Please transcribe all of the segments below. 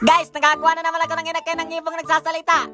Guys, nagagawa na naman ako ng inakay ng ibong nagsasalita.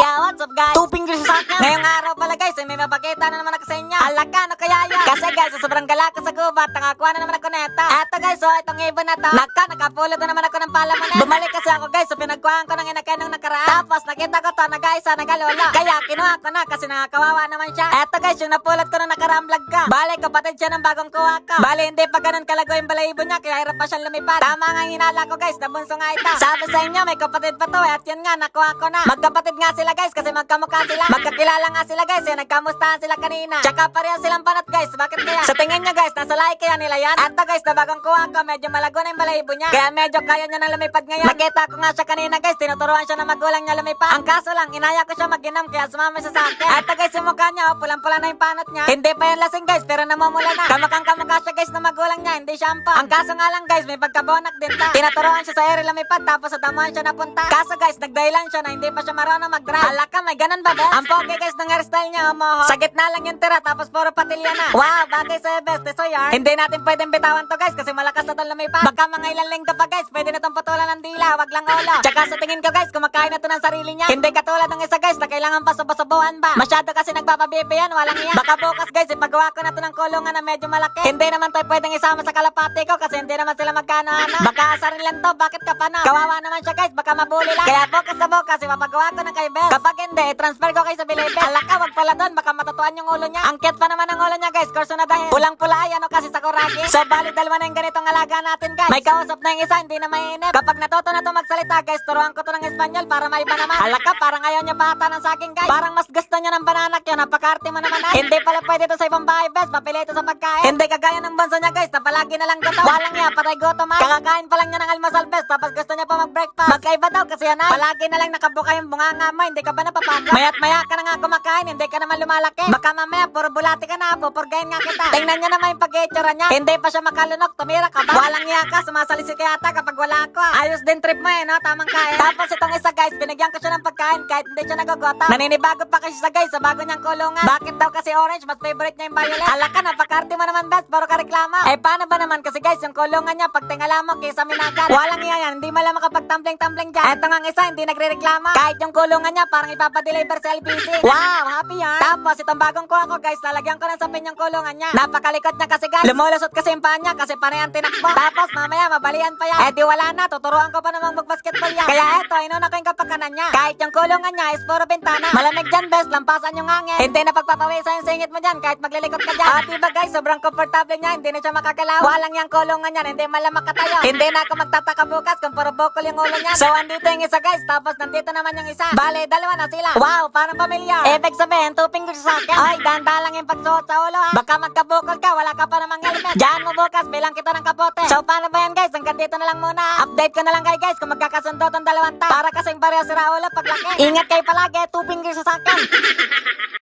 Yeah, what's up guys? Two fingers sa akin. Ngayong araw pala guys, ay may mapakita na naman ako sa inyo. Alaka, ano kaya yan? Kasi guys, sa sobrang gala ko sa gubat, nakakuha na naman ako neto. Eto guys, so itong ibon na to. Naka, nakapulot na naman ako ng palaman. Bumalik kasi ako guys, so pinagkuhaan ko ng inakay nung nakaraan. Tapos nakita ko to, nag-aisa, nagalolo. Kaya kinuha ko na kasi nakakawawa naman siya. Eto guys, yung napulot ko nung nakaraang vlog ko. Bale, kapatid siya ng bagong kuha ko. Bale, hindi pa ganun kalago yung balahibo niya, kaya hirap pa siyang lumipad. Tama nga hinala ko guys, nabunso nga ito. Sabi sa inyo, may kapatid pa to eh, at yun nga, nakuha ko na. Magkapatid nga sila guys, kasi magkamukha sila. Magkakilala nga sila guys, eh, nagkamustahan sila kanina. Tsaka pareha silang panat guys, bakit kaya? Sa tingin niya guys, nasa lahi kaya nila yan? At guys, na bagong kuha ko, medyo malago na yung balahibo niya. Kaya medyo kaya niya nang lumipad ngayon. Nakita ko nga siya kanina guys, tinuturuan siya ng magulang niya lumipad. Ang kaso lang, inaya ko siya mag-inam, kaya sumama siya sa akin. At guys, yung mukha niya, oh, pulang-pula na yung panat niya. Hindi pa yan lasing guys, pero namumula na. Kamakang kamukha siya guys na magulang niya, hindi shampoo. Ang kaso nga lang guys, may pagkabonak din ta. Tinuturuan siya sa ere lumipad, tapos sa damuhan siya napunta. Kaso guys, nagdahilan siya na hindi pa siya marunong mag-drive. Ala ka, may ganun ba bes? Ang pogi guys ng hairstyle niya, umoho. Sa gitna lang yung tira, tapos puro patilya na. Wow, bagay sa best, so yarn. Hindi natin pwedeng bitawan to guys, kasi malakas na itong lumipad. Baka mga ilang length pa guys, pwede na itong patulan ng dila, wag lang ulo. Tsaka sa tingin ko guys, kumakain na to ng sarili niya. Hindi katulad ng isa guys, na kailangan pa subo-subuan ba. Masyado kasi nagpapabibi yan, walang iya. Baka bukas guys, ipagawa ko na to ng kulungan na medyo malaki. Hindi naman tayo pwedeng isama sa kalapati ko kasi hindi naman sila magkano ano. Baka asarin lang to, bakit ka pa na? Kawawa naman siya guys, baka mabuli lang. Kaya bukas na bukas, ipapagawa ko na kay Bel. Kapag hindi, transfer ko kay sa Bilibel. Alaka, wag pala doon, baka matatuan yung ulo niya. Ang cute pa naman ang ulo niya guys, kurso na dahil. Pulang-pula ay ano kasi sa kuragi. So bali dalawa na yung ganitong alaga natin guys. May kausap na yung isa, hindi na mainip. Kapag natuto na to magsalita guys, turuan ko to ng Espanyol para maiba naman. Alaka, parang ayaw niya bata ng saging guys. Parang mas gusto niya ng bananak yun, napakarte mo naman ay. Hindi pala pwede to sa ibang bahay best, papili ito sa pagkain. Hindi kagaya ng bansa niya guys, na palagi na lang gutom. Walang niya, patay gutom ay. Kakakain pa lang niya ng almasal best, tapos gusto niya pa mag-breakfast. Magkaiba daw kasi yan ay. Palagi na lang nakabuka yung bunganga mo, hindi ka ba napapaga? Mayat maya ka na nga kumakain, hindi ka naman lumalaki. Baka mamaya, puro bulati ka na, pupurgayin nga kita. Tingnan niya naman yung pag-itsura niya. Hindi pa siya makalunok, tumira ka ba? Walang iya ka, sumasalisik ka yata kapag wala ako. ah. Ayos din trip mo eh, no? Tamang kain. Tapos itong isa guys, binigyan ko siya ng pagkain kahit hindi siya nagagota. Naninibago pa kasi siya guys sa bago niyang kulungan. Bakit daw kasi orange, mas favorite niya yung violet? Ala ka, napakarte mo naman best, puro ka reklama. Eh paano ba naman kasi guys, yung kulungan niya pag tingala mo kaysa minagan. Walang iya yan, hindi malam makapag-tumbling-tumbling dyan. Eto nga ang isa, hindi nagre-reklama. Kahit yung kulungan niya, parang ipapadeliver sa LBC. Wow, happy yan. Tapos itong bagong kuha ko guys, lalagyan ko ng sapin yung kulungan niya. Napakalikot niya kasi guys. Lumulusot kasi yung paa niya kasi panay ang tinakbo. Tapos mamaya, mabalian pa yan. Eh di wala na, tuturuan ko pa namang mag-basketball yan. Kaya eto, inuna ko yung kapakanan niya. Kahit yung kulungan niya is puro bintana. Malamig dyan, best, lampasan yung hangin. Hindi na pagpapawisan yung singit mo dyan kahit maglilikot ka dyan. At diba guys, sobrang komportable niya, hindi na siya makakalaw. Walang yung kulungan niya, hindi malamang katayo. hindi na ako magtataka bukas kung puro bukol yung ulo niya. So andito yung isa guys, tapos nandito naman yung isa. Bale, dalawa na sila. Wow, parang pamilyar. Ibig sabihin, two fingers sa akin. Ay, dahan lang yung pagsuot sa ulo ha. Baka magkabukol ka, wala ka pa namang helmet. Diyan mo bukas, bilang kita ng kapote. So paano ba yan guys? Hanggang dito na lang muna. Update ko na lang kayo guys kung magkakasundo tong dalawang ta. Para kasing pareho si Raulo paglaki. Ingat kayo palagi, two fingers sa akin.